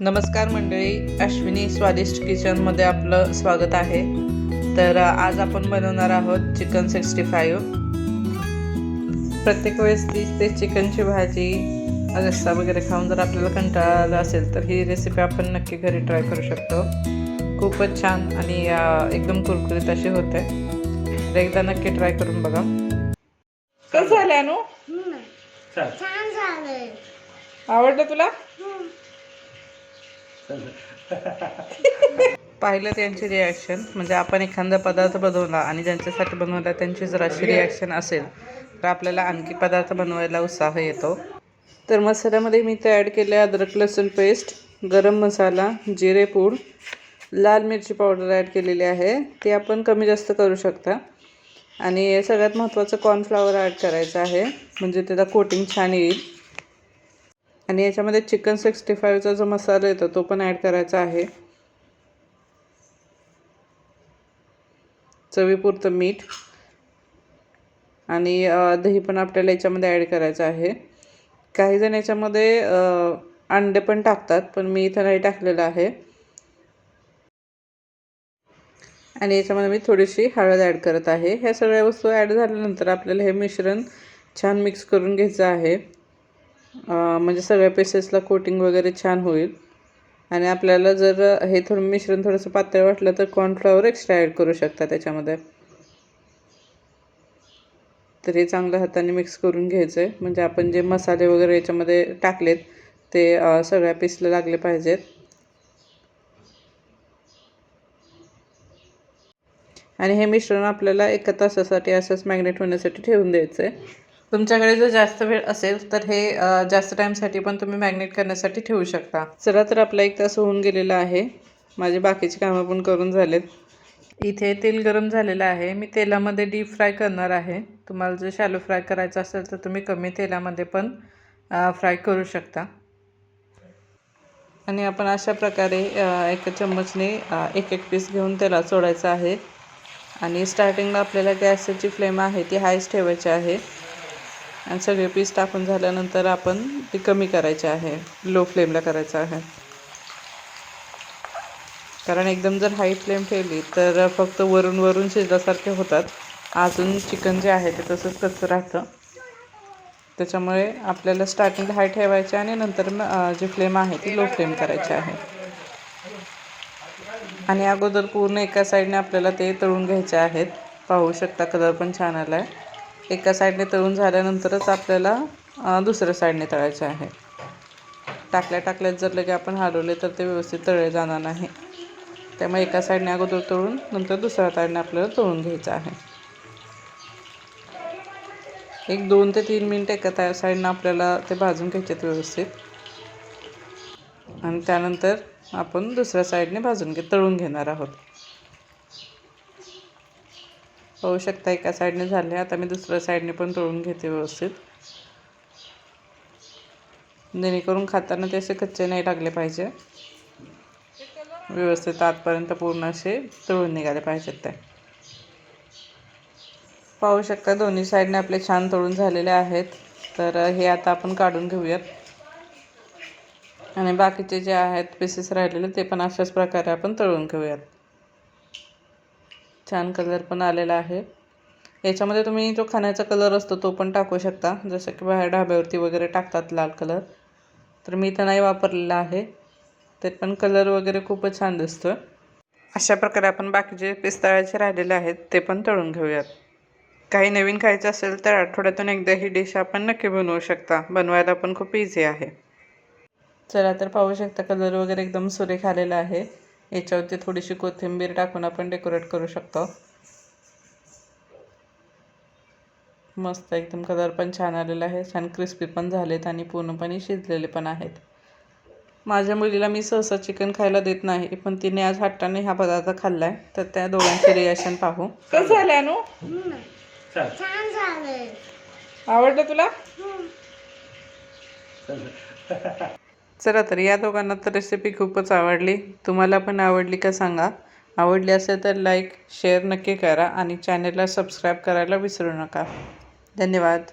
नमस्कार मंडळी अश्विनी स्वादिष्ट किचनमध्ये आपलं स्वागत आहे. तर आज आपण बनवणार आहोत चिकन सिक्स्टी फाईव्ह. प्रत्येक वेळेस तीच ते चिकनची भाजी रस्सा वगैरे खाऊन जर आपल्याला कंटाळा आला असेल तर ही रेसिपी आपण नक्की घरी ट्राय करू शकतो. खूपच छान आणि एकदम कुरकुरीत अशी होते. तर एकदा नक्की ट्राय करून बघा. कसं झालं अनु? आवडलं तुला? पाहिलं त्यांची रिॲक्शन म्हणजे आपण एखादा पदार्थ बनवला आणि ज्यांच्यासाठी बनवला त्यांची जर अशी रिॲक्शन असेल तर आपल्याला आणखी पदार्थ बनवायला उत्साह येतो. तर मसाल्यामध्ये मी ते ॲड केले अद्रक लसूण पेस्ट गरम मसाला जिरे पूड लाल मिरची पावडर ॲड केलेली आहे. ती आपण कमी जास्त करू शकता. आणि सगळ्यात महत्त्वाचं कॉर्नफ्लॉवर ॲड करायचं आहे. म्हणजे त्याला कोटिंग छान येईल. आणि याच्यामध्ये चिकन सिक्स्टी फाईव्हचा जो मसाला येतो तो पण ॲड करायचा आहे. चवीपुरतं मीठ. आणि दही पण आपल्याला याच्यामध्ये ॲड करायचं आहे. काही जण याच्यामध्ये अंडे पण टाकतात पण मी इथं नाही टाकलेलं आहे. आणि याच्यामध्ये मी थोडीशी हळद ॲड करत आहे. ह्या सगळ्या वस्तू ॲड झाल्यानंतर आपल्याला हे मिश्रण छान मिक्स करून घ्यायचं आहे. म्हणजे सगळ्या पीसेसला कोटिंग वगैरे छान होईल. आणि आपल्याला जर हे थोडं मिश्रण थोडंसं पातळ वाटलं तर कॉर्नफ्लॉवर एक्स्ट्रा ॲड करू शकता त्याच्यामध्ये. तर हे चांगल्या हाताने मिक्स करून घ्यायचं आहे म्हणजे आपण जे मसाले वगैरे याच्यामध्ये टाकलेत ते सगळ्या पीसला लागले पाहिजेत. आणि हे मिश्रण आपल्याला एका तासासाठी असंच मॅग्नेट होण्यासाठी ठेवून द्यायचं आहे तुमच्याकडे जर जास्त वेळ असेल तर हे जास्त टाईमसाठी पण तुम्ही मॅग्नेट करण्यासाठी ठेवू शकता. चला तर आपला एक तास होऊन गेलेला आहे. माझे बाकीची कामं पण करून झालेत. इथे तेल गरम झालेलं आहे. मी तेलामध्ये डीप फ्राय करणार आहे. तुम्हाला जर शॅलो फ्राय करायचं असेल तर तुम्ही कमी तेलामध्ये पण फ्राय करू शकता. आणि आपण अशा प्रकारे एका चम्मचने एक एक पीस घेऊन तेला सोडायचं आहे. आणि स्टार्टिंगला आपल्याला गॅसची फ्लेम आहे ती हायच ठेवायची आहे. आणि सगळे पीस टाकून झाल्यानंतर आपण ते कमी करायची आहे. लो फ्लेमला करायचं आहे. कारण एकदम जर हाय फ्लेम ठेवली तर फक्त वरून वरून शिजल्यासारखे होतात. अजून चिकन जे आहे ते तसंच कच्चं राहतं. त्याच्यामुळे आपल्याला स्टार्टिंगला हाय ठेवायचे आणि नंतर मग, जी फ्लेम आहे ती लो फ्लेम करायची आहे. आणि अगोदर पूर्ण एका साईडने आपल्याला ते तळून घ्यायचे आहेत. पाहू शकता कलर पण छान आला आहे एका साईडने तळून झाल्यानंतरच आपल्याला दुसऱ्या साईडने तळायचे आहे. टाकल्या टाकल्यात जर लगे आपण हलवले तर ते व्यवस्थित तळले जाणार नाही. त्यामुळे एका साईडने अगोदर तळून नंतर दुसऱ्या साईडने आपल्याला तळून घ्यायचं आहे. एक दोन ते तीन मिनटं एका त्या साईडनं आपल्याला ते भाजून घ्यायचे व्यवस्थित. आणि त्यानंतर आपण दुसऱ्या साईडने भाजून घे तळून घेणार आहोत. पाहू शकता एका साईडने झाले. आता मी दुसऱ्या साईडने पण तळून घेते व्यवस्थित. जेणेकरून खाताना ते असे कच्चे नाही लागले पाहिजे. व्यवस्थित आतपर्यंत पूर्ण असे तळून निघाले पाहिजेत ते. पाहू शकता दोन्ही साईडने आपले छान तळून झालेले आहेत. तर हे आता आपण काढून घेऊयात. आणि बाकीचे जे आहेत पीसेस राहिलेले ते पण अशाच प्रकारे आपण तळून घेऊयात. छान कलर पण आलेला आहे. याच्यामध्ये तुम्ही जो खाण्याचा कलर असतो तो पण टाकू शकता. जसं की बाहेर ढाब्यावरती वगैरे टाकतात लाल कलर. तर मी तर नाही वापरलेला आहे. ते पण कलर वगैरे खूपच छान दिसतो अशा प्रकारे आपण बाकीचे पिस्ताळाचे राहिलेले आहेत ते पण तळून घेऊयात. काही नवीन खायचं असेल तर आठवड्यातून एकदा ही डिश आपण नक्की बनवू शकता. बनवायला पण खूप इझी आहे. चला तर पाहू शकता कलर वगैरे एकदम सुरेख आलेला आहे. याच्यावरती थोडीशी कोथिंबीर टाकून आपण डेकोरेट करू शकतो. मस्त एकदम कलर पण छान आलेला आहे. छान क्रिस्पी पण झालेत आणि पूर्णपणे शिजलेले पण आहेत. माझ्या मुलीला मी सहसा चिकन खायला देत नाही पण तिने आज हट्टाने हा पदार्थ खाल्ला आहे तर त्या दोघांचे रिॲक्शन पाहू. कसं झालं अनु? आवडलं तुला? चला तर या दोघांना तर रेसिपी खूपच आवडली. तुम्हाला पण आवडली का सांगा. आवडली असेल तर लाईक शेअर नक्की करा आणि चॅनलला सबस्क्राईब करायला विसरू नका. धन्यवाद.